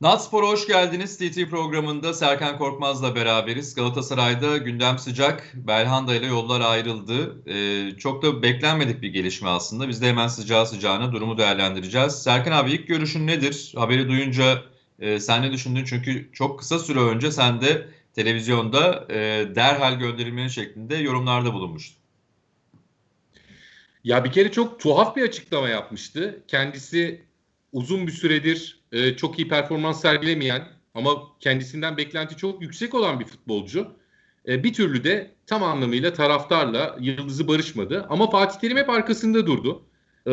Natspor'a hoş geldiniz. TT programında Serkan Korkmaz'la beraberiz. Galatasaray'da gündem sıcak. Belhanda ile yollar ayrıldı. Ee, çok da beklenmedik bir gelişme aslında. Biz de hemen sıcağı sıcağına durumu değerlendireceğiz. Serkan abi ilk görüşün nedir? Haberi duyunca e, sen ne düşündün? Çünkü çok kısa süre önce sen de televizyonda e, derhal gönderilmeli şeklinde yorumlarda bulunmuştun. Ya bir kere çok tuhaf bir açıklama yapmıştı. Kendisi uzun bir süredir e, çok iyi performans sergilemeyen ama kendisinden beklenti çok yüksek olan bir futbolcu. E, bir türlü de tam anlamıyla taraftarla yıldızı barışmadı. Ama Fatih Terim hep arkasında durdu. E,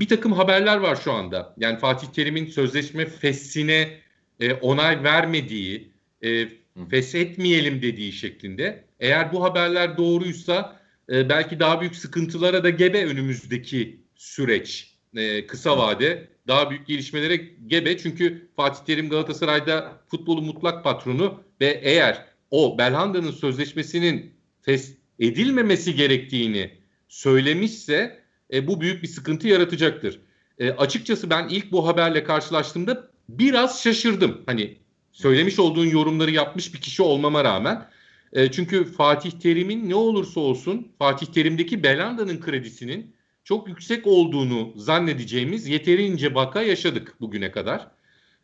bir takım haberler var şu anda. Yani Fatih Terim'in sözleşme feshine e, onay vermediği, e, feshetmeyelim dediği şeklinde. Eğer bu haberler doğruysa e, belki daha büyük sıkıntılara da gebe önümüzdeki süreç e, kısa vade daha büyük gelişmelere gebe. Çünkü Fatih Terim Galatasaray'da futbolu mutlak patronu ve eğer o Belhanda'nın sözleşmesinin fes edilmemesi gerektiğini söylemişse e, bu büyük bir sıkıntı yaratacaktır. E, açıkçası ben ilk bu haberle karşılaştığımda biraz şaşırdım. Hani söylemiş olduğun yorumları yapmış bir kişi olmama rağmen. E, çünkü Fatih Terim'in ne olursa olsun Fatih Terim'deki Belanda'nın kredisinin çok yüksek olduğunu zannedeceğimiz yeterince vaka yaşadık bugüne kadar.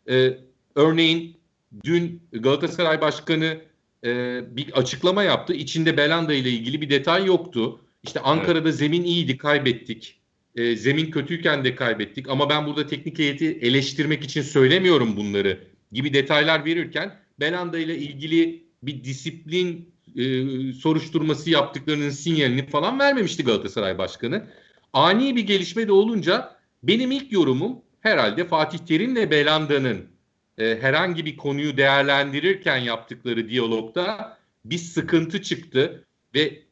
Ee, örneğin dün Galatasaray Başkanı e, bir açıklama yaptı. İçinde Belanda ile ilgili bir detay yoktu. İşte Ankara'da evet. zemin iyiydi, kaybettik. E, zemin kötüyken de kaybettik. Ama ben burada teknik heyeti eleştirmek için söylemiyorum bunları gibi detaylar verirken Belanda ile ilgili bir disiplin e, soruşturması yaptıklarının sinyalini falan vermemişti Galatasaray Başkanı ani bir gelişme de olunca benim ilk yorumum herhalde Fatih Terim ve Belanda'nın e, herhangi bir konuyu değerlendirirken yaptıkları diyalogda bir sıkıntı çıktı ve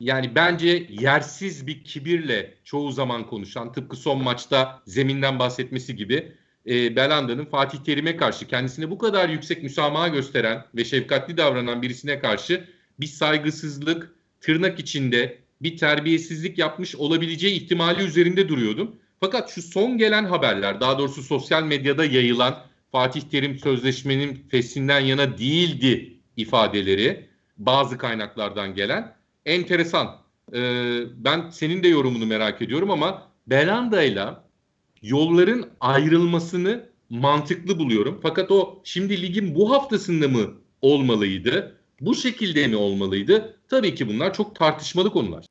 yani bence yersiz bir kibirle çoğu zaman konuşan tıpkı son maçta zeminden bahsetmesi gibi e, Belanda'nın Fatih Terim'e karşı kendisine bu kadar yüksek müsamaha gösteren ve şefkatli davranan birisine karşı bir saygısızlık tırnak içinde bir terbiyesizlik yapmış olabileceği ihtimali üzerinde duruyordum. Fakat şu son gelen haberler, daha doğrusu sosyal medyada yayılan Fatih Terim sözleşmenin fesinden yana değildi ifadeleri bazı kaynaklardan gelen enteresan. Ee, ben senin de yorumunu merak ediyorum ama Belanda ile yolların ayrılmasını mantıklı buluyorum. Fakat o şimdi ligin bu haftasında mı olmalıydı? Bu şekilde mi olmalıydı? Tabii ki bunlar çok tartışmalı konular.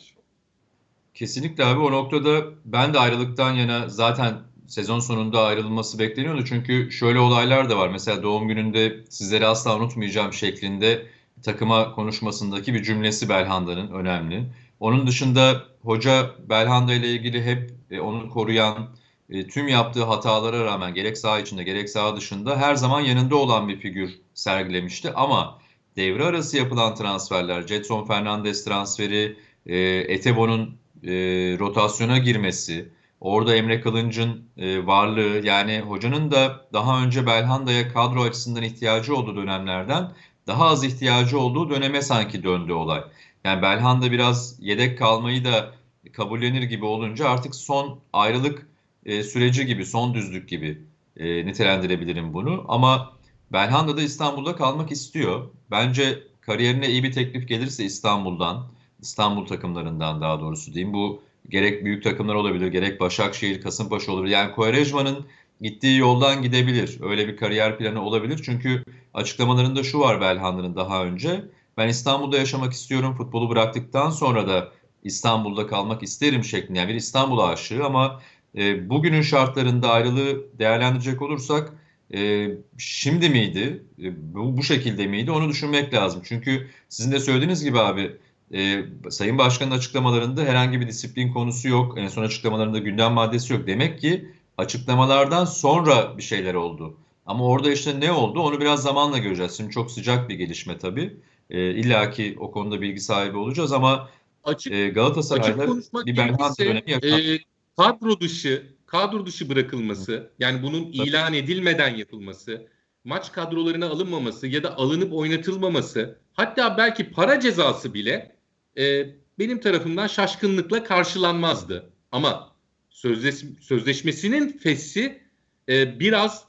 Kesinlikle abi o noktada ben de ayrılıktan yana zaten sezon sonunda ayrılması bekleniyordu. Çünkü şöyle olaylar da var. Mesela doğum gününde sizleri asla unutmayacağım şeklinde takıma konuşmasındaki bir cümlesi Belhanda'nın önemli. Onun dışında hoca Belhanda ile ilgili hep e, onu koruyan, e, tüm yaptığı hatalara rağmen gerek saha içinde gerek saha dışında her zaman yanında olan bir figür sergilemişti. Ama devre arası yapılan transferler, Jetson Fernandez transferi, e, Etebo'nun e, rotasyona girmesi, orada Emre Kılınç'ın e, varlığı yani hocanın da daha önce Belhanda'ya kadro açısından ihtiyacı olduğu dönemlerden daha az ihtiyacı olduğu döneme sanki döndü olay. Yani Belhanda biraz yedek kalmayı da kabullenir gibi olunca artık son ayrılık e, süreci gibi, son düzlük gibi e, nitelendirebilirim bunu. Ama Belhanda da İstanbul'da kalmak istiyor. Bence kariyerine iyi bir teklif gelirse İstanbul'dan, İstanbul takımlarından daha doğrusu diyeyim. Bu gerek büyük takımlar olabilir, gerek Başakşehir, Kasımpaşa olabilir. Yani Quaresma'nın gittiği yoldan gidebilir. Öyle bir kariyer planı olabilir. Çünkü açıklamalarında şu var Belhanda'nın daha önce. Ben İstanbul'da yaşamak istiyorum. Futbolu bıraktıktan sonra da İstanbul'da kalmak isterim şeklinde. Yani bir İstanbul aşığı ama e, bugünün şartlarında ayrılığı değerlendirecek olursak e, şimdi miydi, e, bu, bu şekilde miydi onu düşünmek lazım. Çünkü sizin de söylediğiniz gibi abi e, Sayın Başkan'ın açıklamalarında herhangi bir disiplin konusu yok. En son açıklamalarında gündem maddesi yok. Demek ki açıklamalardan sonra bir şeyler oldu. Ama orada işte ne oldu onu biraz zamanla göreceğiz. Şimdi çok sıcak bir gelişme tabii. E, İlla ki o konuda bilgi sahibi olacağız ama açık, e, Galatasaray'da bir Belhanda dönemi yaşandı. E, kadro dışı kadro dışı bırakılması, yani bunun ilan edilmeden yapılması, maç kadrolarına alınmaması ya da alınıp oynatılmaması, hatta belki para cezası bile e, benim tarafımdan şaşkınlıkla karşılanmazdı. Ama sözleş, sözleşmesinin fessi e, biraz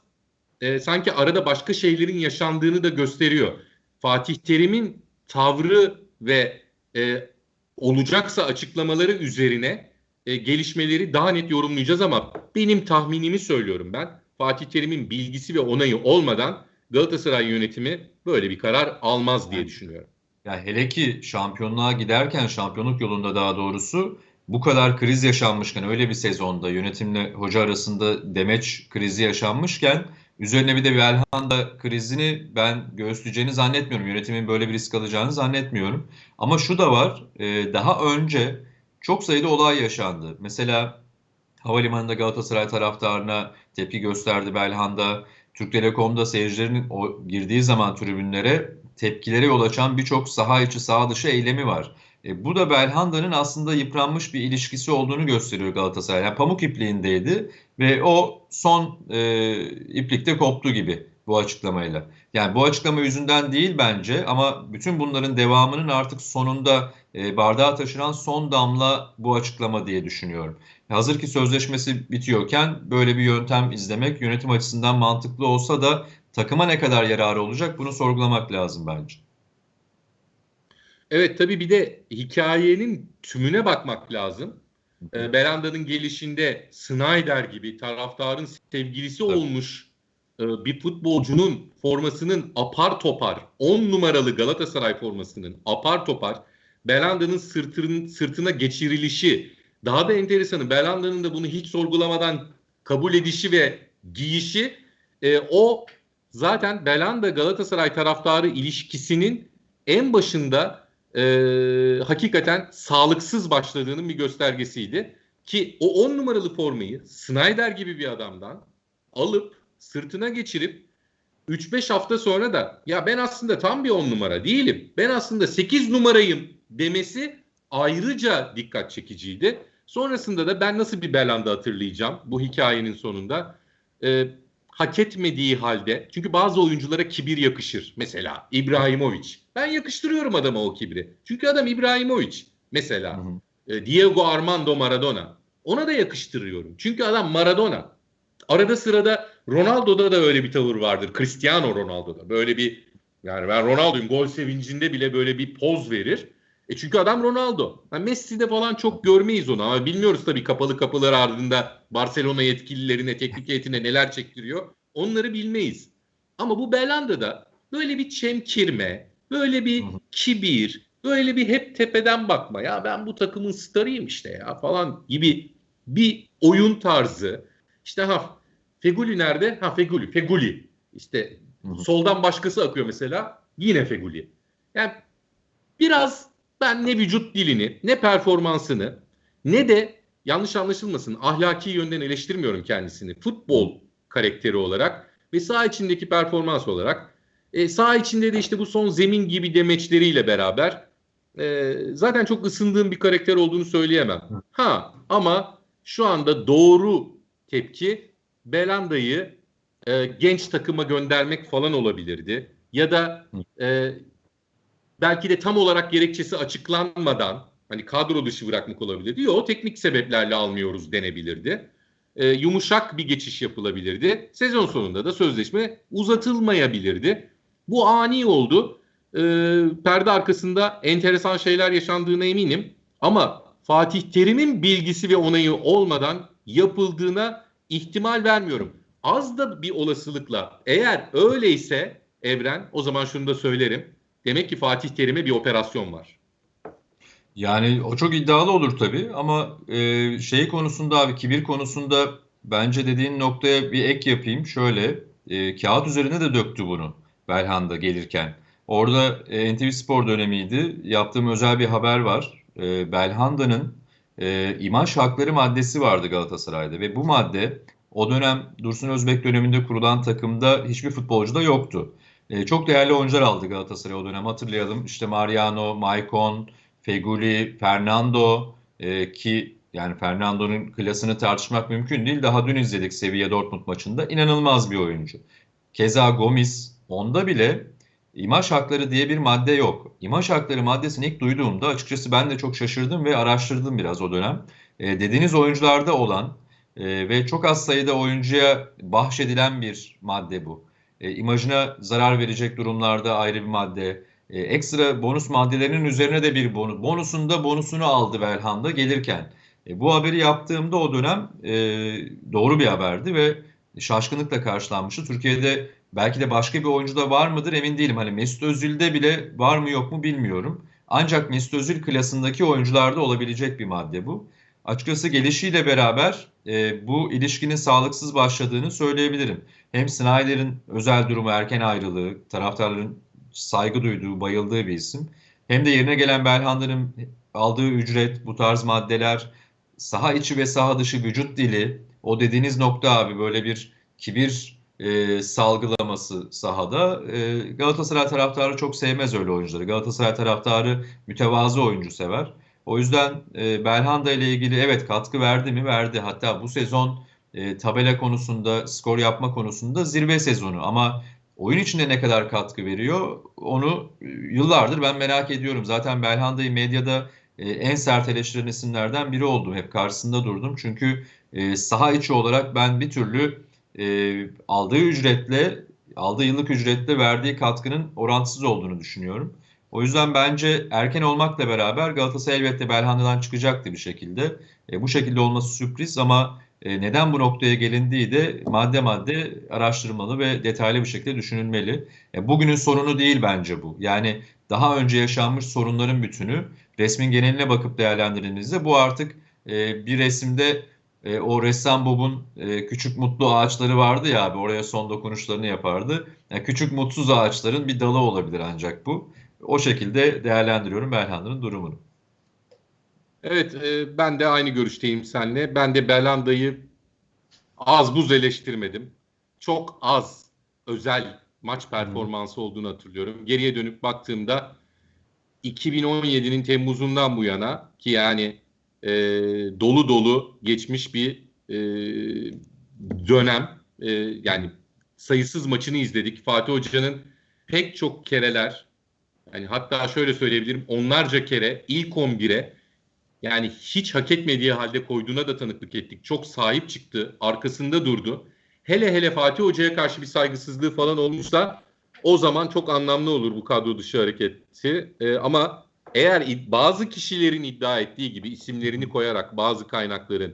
e, sanki arada başka şeylerin yaşandığını da gösteriyor. Fatih Terim'in tavrı ve e, olacaksa açıklamaları üzerine e, gelişmeleri daha net yorumlayacağız ama benim tahminimi söylüyorum ben. Fatih Terim'in bilgisi ve onayı olmadan Galatasaray yönetimi böyle bir karar almaz diye düşünüyorum. Ya hele ki şampiyonluğa giderken şampiyonluk yolunda daha doğrusu bu kadar kriz yaşanmışken öyle bir sezonda yönetimle hoca arasında demeç krizi yaşanmışken üzerine bir de Belhanda krizini ben göğüsleyeceğini zannetmiyorum. Yönetimin böyle bir risk alacağını zannetmiyorum. Ama şu da var e, daha önce çok sayıda olay yaşandı. Mesela havalimanında Galatasaray taraftarına tepki gösterdi Belhanda. Türk Telekom'da seyircilerin o girdiği zaman tribünlere tepkilere yol açan birçok saha içi saha dışı eylemi var. E, bu da Belhanda'nın aslında yıpranmış bir ilişkisi olduğunu gösteriyor Galatasaray. Yani pamuk ipliğindeydi ve o son e, iplikte koptu gibi bu açıklamayla. Yani bu açıklama yüzünden değil bence ama bütün bunların devamının artık sonunda e, bardağa taşıran son damla bu açıklama diye düşünüyorum. Hazır ki sözleşmesi bitiyorken böyle bir yöntem izlemek yönetim açısından mantıklı olsa da takıma ne kadar yararı olacak bunu sorgulamak lazım bence. Evet tabii bir de hikayenin tümüne bakmak lazım. E, Belanda'nın gelişinde Snyder gibi taraftarın sevgilisi Tabii. olmuş e, bir futbolcunun formasının apar topar 10 numaralı Galatasaray formasının apar topar Belanda'nın sırtının, sırtına geçirilişi daha da enteresanı Belanda'nın da bunu hiç sorgulamadan kabul edişi ve giyişi e, o zaten Belanda Galatasaray taraftarı ilişkisinin en başında e, hakikaten sağlıksız başladığının bir göstergesiydi. Ki o 10 numaralı formayı Snyder gibi bir adamdan alıp sırtına geçirip 3-5 hafta sonra da ya ben aslında tam bir 10 numara değilim. Ben aslında 8 numarayım demesi ayrıca dikkat çekiciydi. Sonrasında da ben nasıl bir Belanda hatırlayacağım bu hikayenin sonunda. Ee, hak etmediği halde çünkü bazı oyunculara kibir yakışır. Mesela İbrahimovic. Ben yakıştırıyorum adama o kibri. Çünkü adam İbrahimovic mesela. Hı hı. E, Diego Armando Maradona. Ona da yakıştırıyorum. Çünkü adam Maradona. Arada sırada Ronaldo'da da öyle bir tavır vardır. Cristiano Ronaldo'da. Böyle bir yani ben Ronaldo'yum gol sevincinde bile böyle bir poz verir. E çünkü adam Ronaldo. Yani Messi'de falan çok görmeyiz onu ama bilmiyoruz tabii kapalı kapılar ardında Barcelona yetkililerine, teknik heyetine neler çektiriyor. Onları bilmeyiz. Ama bu Belanda'da böyle bir çemkirme, böyle bir kibir, böyle bir hep tepeden bakma. Ya ben bu takımın starıyım işte ya falan gibi bir oyun tarzı. İşte ha Feguli nerede? Ha Feguli, Feguli. İşte soldan başkası akıyor mesela. Yine Feguli. Yani biraz ben ne vücut dilini, ne performansını, ne de yanlış anlaşılmasın ahlaki yönden eleştirmiyorum kendisini. Futbol karakteri olarak ve saha içindeki performans olarak. E, saha içinde de işte bu son zemin gibi demeçleriyle beraber e, zaten çok ısındığım bir karakter olduğunu söyleyemem. Ha ama şu anda doğru tepki Belanda'yı e, genç takıma göndermek falan olabilirdi. Ya da e, belki de tam olarak gerekçesi açıklanmadan hani kadro dışı bırakmak olabilirdi. Yok teknik sebeplerle almıyoruz denebilirdi. E, yumuşak bir geçiş yapılabilirdi. Sezon sonunda da sözleşme uzatılmayabilirdi. Bu ani oldu. E, perde arkasında enteresan şeyler yaşandığına eminim. Ama Fatih Terim'in bilgisi ve onayı olmadan yapıldığına ihtimal vermiyorum. Az da bir olasılıkla eğer öyleyse Evren o zaman şunu da söylerim. Demek ki Fatih Terim'e bir operasyon var. Yani o çok iddialı olur tabii ama e, şey konusunda abi kibir konusunda bence dediğin noktaya bir ek yapayım. Şöyle e, kağıt üzerine de döktü bunu Belhanda gelirken. Orada e, NTV Spor dönemiydi. Yaptığım özel bir haber var. E, Belhanda'nın e, imaj hakları maddesi vardı Galatasaray'da ve bu madde o dönem Dursun Özbek döneminde kurulan takımda hiçbir futbolcuda yoktu. E, çok değerli oyuncular aldı Galatasaray o dönem hatırlayalım. İşte Mariano, Maicon, Feguli, Fernando e, ki yani Fernando'nun klasını tartışmak mümkün değil. Daha dün izledik Sevilla Dortmund maçında. İnanılmaz bir oyuncu. Keza Gomis onda bile imaj hakları diye bir madde yok. İmaj hakları maddesini ilk duyduğumda açıkçası ben de çok şaşırdım ve araştırdım biraz o dönem. E, dediğiniz oyuncularda olan E, ve çok az sayıda oyuncuya bahşedilen bir madde bu. E, imajına zarar verecek durumlarda ayrı bir madde. E, ekstra bonus maddelerinin üzerine de bir bonus. Bonusunda bonusunu aldı Belhanda gelirken. E, bu haberi yaptığımda o dönem e, doğru bir haberdi ve şaşkınlıkla karşılanmıştı. Türkiye'de belki de başka bir oyuncuda var mıdır emin değilim. Hani Mesut Özil'de bile var mı yok mu bilmiyorum. Ancak Mesut Özil klasındaki oyuncularda olabilecek bir madde bu. Açıkçası gelişiyle beraber e, bu ilişkinin sağlıksız başladığını söyleyebilirim. Hem Snyder'in özel durumu, erken ayrılığı, taraftarların saygı duyduğu, bayıldığı bir isim. Hem de yerine gelen Belhanda'nın aldığı ücret, bu tarz maddeler, saha içi ve saha dışı vücut dili, o dediğiniz nokta abi böyle bir kibir e, salgılaması sahada. E, Galatasaray taraftarı çok sevmez öyle oyuncuları. Galatasaray taraftarı mütevazı oyuncu sever. O yüzden e, Belhanda ile ilgili evet katkı verdi mi? Verdi. Hatta bu sezon e, tabela konusunda, skor yapma konusunda zirve sezonu. Ama oyun içinde ne kadar katkı veriyor onu e, yıllardır ben merak ediyorum. Zaten Belhanda'yı medyada e, en sert eleştirilen isimlerden biri oldum. Hep karşısında durdum. Çünkü e, saha içi olarak ben bir türlü e, aldığı ücretle, aldığı yıllık ücretle verdiği katkının orantısız olduğunu düşünüyorum. O yüzden bence erken olmakla beraber Galatasaray elbette Belhanda'dan çıkacaktı bir şekilde. E, bu şekilde olması sürpriz ama e, neden bu noktaya gelindiği de madde madde araştırmalı ve detaylı bir şekilde düşünülmeli. E, bugünün sorunu değil bence bu. Yani daha önce yaşanmış sorunların bütünü resmin geneline bakıp değerlendirildiğinizde bu artık e, bir resimde e, o ressam Bob'un e, küçük mutlu ağaçları vardı ya abi oraya son dokunuşlarını yapardı. Yani küçük mutsuz ağaçların bir dalı olabilir ancak bu. O şekilde değerlendiriyorum Belhanda'nın durumunu. Evet e, ben de aynı görüşteyim seninle. Ben de Belhanda'yı az buz eleştirmedim. Çok az özel maç performansı olduğunu hatırlıyorum. Geriye dönüp baktığımda 2017'nin Temmuz'undan bu yana ki yani e, dolu dolu geçmiş bir e, dönem e, yani sayısız maçını izledik. Fatih Hoca'nın pek çok kereler yani hatta şöyle söyleyebilirim onlarca kere ilk 11'e yani hiç hak etmediği halde koyduğuna da tanıklık ettik. Çok sahip çıktı, arkasında durdu. Hele hele Fatih Hoca'ya karşı bir saygısızlığı falan olmuşsa o zaman çok anlamlı olur bu kadro dışı hareketi. Ee, ama eğer bazı kişilerin iddia ettiği gibi isimlerini koyarak bazı kaynakların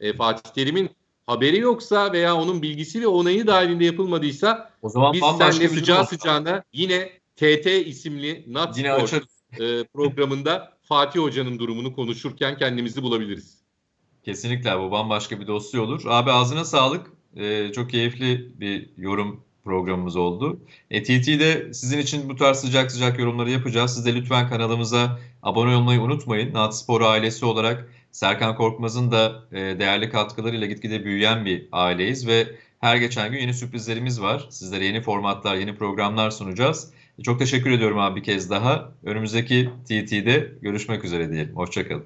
e, Fatih Terim'in haberi yoksa veya onun bilgisi ve onayı dahilinde yapılmadıysa o zaman biz seninle sıcağı sıcağına yine TT isimli Not yine Sport e, programında Fatih Hoca'nın durumunu konuşurken kendimizi bulabiliriz. Kesinlikle bu bambaşka bir dosya olur. Abi ağzına sağlık. Ee, çok keyifli bir yorum programımız oldu. E, TT'de sizin için bu tarz sıcak sıcak yorumları yapacağız. Siz de lütfen kanalımıza abone olmayı unutmayın. Nat Spor ailesi olarak Serkan Korkmaz'ın da e, değerli katkılarıyla gitgide büyüyen bir aileyiz ve her geçen gün yeni sürprizlerimiz var. Sizlere yeni formatlar, yeni programlar sunacağız. Çok teşekkür ediyorum abi bir kez daha. Önümüzdeki TT'de görüşmek üzere diyelim. Hoşçakalın.